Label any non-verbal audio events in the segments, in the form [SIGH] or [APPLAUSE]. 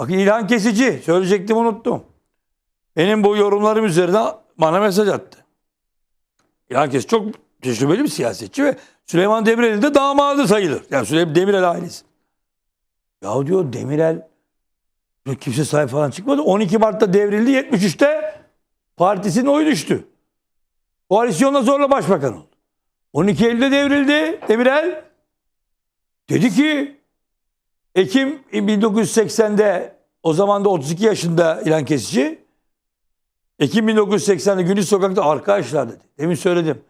Bakın İlhan Kesici söyleyecektim unuttum. Benim bu yorumlarım üzerine bana mesaj attı. İlhan Kesici çok tecrübeli bir siyasetçi ve Süleyman Demirel'in de damadı sayılır. Yani Süleyman Demirel ailesi. Ya diyor Demirel kimse sahip falan çıkmadı. 12 Mart'ta devrildi. 73'te partisinin oyu düştü. Koalisyonla zorla başbakan oldu. 12 Eylül'de devrildi Demirel. Dedi ki Ekim 1980'de o zaman da 32 yaşında İlhan Kesici Ekim 1980'de Gündüz Sokak'ta arkadaşlar dedi. Demin söyledim.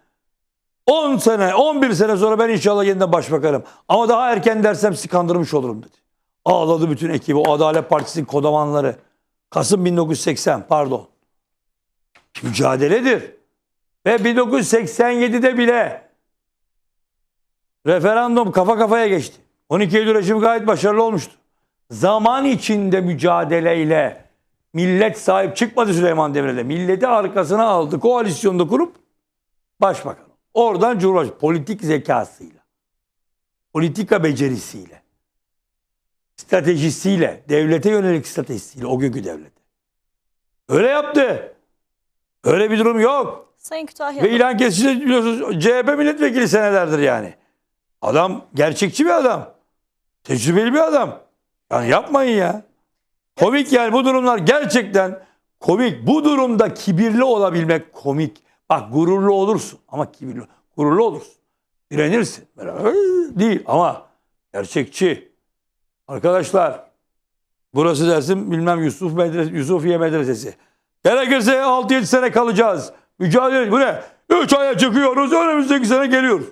10 sene, 11 sene sonra ben inşallah yeniden başbakanım. Ama daha erken dersem sizi kandırmış olurum dedi. Ağladı bütün ekibi. O Adalet Partisi'nin kodamanları. Kasım 1980 pardon. Mücadeledir. Ve 1987'de bile referandum kafa kafaya geçti. 12 Eylül rejimi gayet başarılı olmuştu. Zaman içinde mücadeleyle millet sahip çıkmadı Süleyman Demirel'e. Milleti arkasına aldı. Koalisyonda kurup başbakan. Oradan Cumhurbaşkanı politik zekasıyla, politika becerisiyle, stratejisiyle, devlete yönelik stratejisiyle o günkü devlete. Öyle yaptı. Öyle bir durum yok. Sayın Kütahya. Ve ilan kesici biliyorsunuz CHP milletvekili senelerdir yani. Adam gerçekçi bir adam. Tecrübeli bir adam. Yani yapmayın ya. Komik yani bu durumlar gerçekten komik. Bu durumda kibirli olabilmek komik. Bak gururlu olursun ama kibirli. Gururlu olursun. Direnirsin. Değil ama gerçekçi. Arkadaşlar burası dersin bilmem Yusuf Medrese, Yusufiye Medresesi. Gerekirse 6-7 sene kalacağız. Mücadele bu ne? 3 aya çıkıyoruz önümüzdeki sene geliyoruz.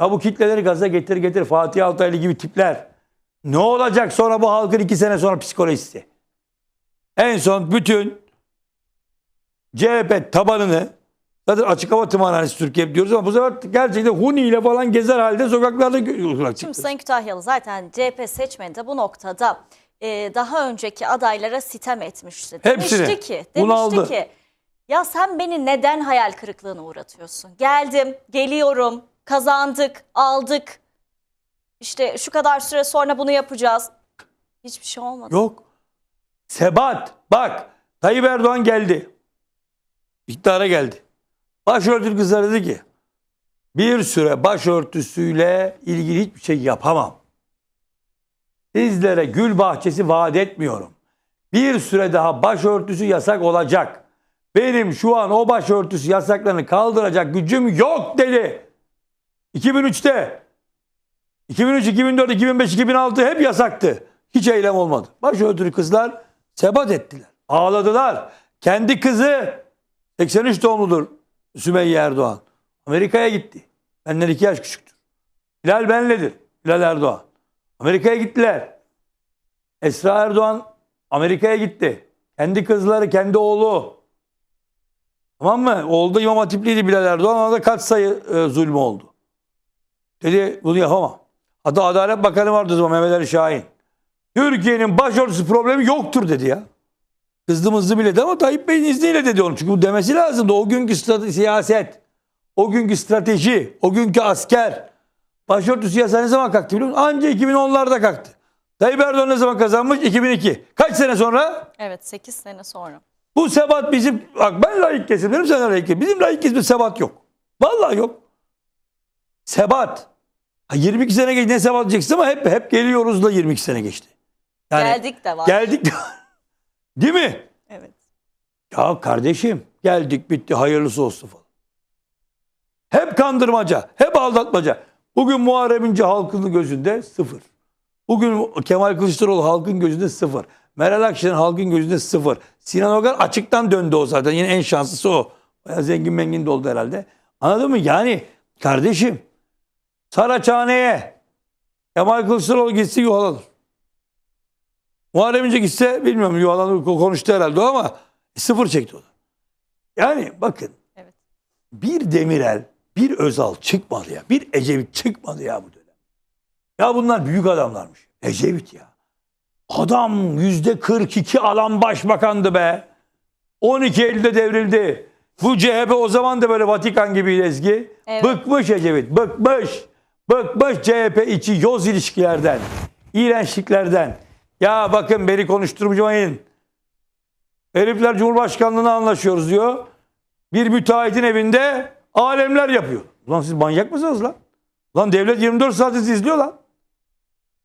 Ya bu kitleleri gaza getir getir Fatih Altaylı gibi tipler. Ne olacak sonra bu halkın 2 sene sonra psikolojisi? En son bütün CHP tabanını zaten açık hava tımarhanesi Türkiye diyoruz ama bu sefer gerçekten Huni ile falan gezer halde sokaklarda gö- Şimdi Sayın Kütahyalı zaten CHP seçmeni de bu noktada e, daha önceki adaylara sitem etmişti. Hepsini. Demişti ki, Bunaldı. demişti ki ya sen beni neden hayal kırıklığına uğratıyorsun? Geldim, geliyorum, kazandık, aldık. İşte şu kadar süre sonra bunu yapacağız. Hiçbir şey olmadı. Yok. Sebat. Bak Tayyip Erdoğan geldi. İktidara geldi. Başörtülü kızlar dedi ki bir süre başörtüsüyle ilgili hiçbir şey yapamam. Sizlere gül bahçesi vaat etmiyorum. Bir süre daha başörtüsü yasak olacak. Benim şu an o başörtüsü yasaklarını kaldıracak gücüm yok dedi. 2003'te 2003, 2004, 2005, 2006 hep yasaktı. Hiç eylem olmadı. Başörtülü kızlar sebat ettiler. Ağladılar. Kendi kızı 83 doğumludur Sümeyye Erdoğan. Amerika'ya gitti. Benden iki yaş küçüktür. Hilal benledir. Hilal Erdoğan. Amerika'ya gittiler. Esra Erdoğan Amerika'ya gitti. Kendi kızları, kendi oğlu. Tamam mı? Oğlu da İmam Hatipliydi Bilal Erdoğan. Ona da kaç sayı e, zulmü oldu. Dedi bunu yapamam. Hatta Adalet Bakanı vardı o zaman Mehmet Ali Şahin. Türkiye'nin başörtüsü problemi yoktur dedi ya. Kızdı mızdı bile ama Tayyip Bey'in izniyle dedi onu. Çünkü bu demesi lazımdı. O günkü siyaset, o günkü strateji, o günkü asker. Başörtüsü yasağı ne zaman kalktı biliyor musun? Anca 2010'larda kalktı. Tayyip Erdoğan ne zaman kazanmış? 2002. Kaç sene sonra? Evet 8 sene sonra. Bu sebat bizim, bak ben layık kesimlerim sen layık kesim. Bizim layık kesimde sebat yok. Vallahi yok. Sebat. Ha, 22 sene geçti ne sebat diyeceksin ama hep hep geliyoruz da 22 sene geçti. Yani Geldik de var. Geldik. [LAUGHS] Değil mi? Evet. Ya kardeşim geldik bitti hayırlısı olsun falan. Hep kandırmaca, hep aldatmaca. Bugün Muharrem İnce halkın gözünde sıfır. Bugün Kemal Kılıçdaroğlu halkın gözünde sıfır. Meral Akşener halkın gözünde sıfır. Sinan Ogan açıktan döndü o zaten. Yine en şanslısı o. Bayağı zengin mengin de oldu herhalde. Anladın mı? Yani kardeşim Saraçhane'ye Kemal Kılıçdaroğlu gitsin yuvalanır. Muharrem İnce gitse bilmiyorum yuvalanır konuştu herhalde ama sıfır çekti o da. Yani bakın Evet. bir Demirel, bir Özal çıkmadı ya. Bir Ecevit çıkmadı ya bu dönem. Ya bunlar büyük adamlarmış. Ecevit ya. Adam yüzde 42 alan başbakandı be. 12 Eylül'de devrildi. Bu CHP o zaman da böyle Vatikan gibiydi Ezgi. Evet. Bıkmış Ecevit, bıkmış. Bıkmış CHP içi yoz ilişkilerden, iğrençliklerden. Ya bakın beni konuşturmayın. Herifler Cumhurbaşkanlığına anlaşıyoruz diyor. Bir müteahhitin evinde alemler yapıyor. Ulan siz manyak mısınız lan? Lan devlet 24 saat sizi izliyor lan.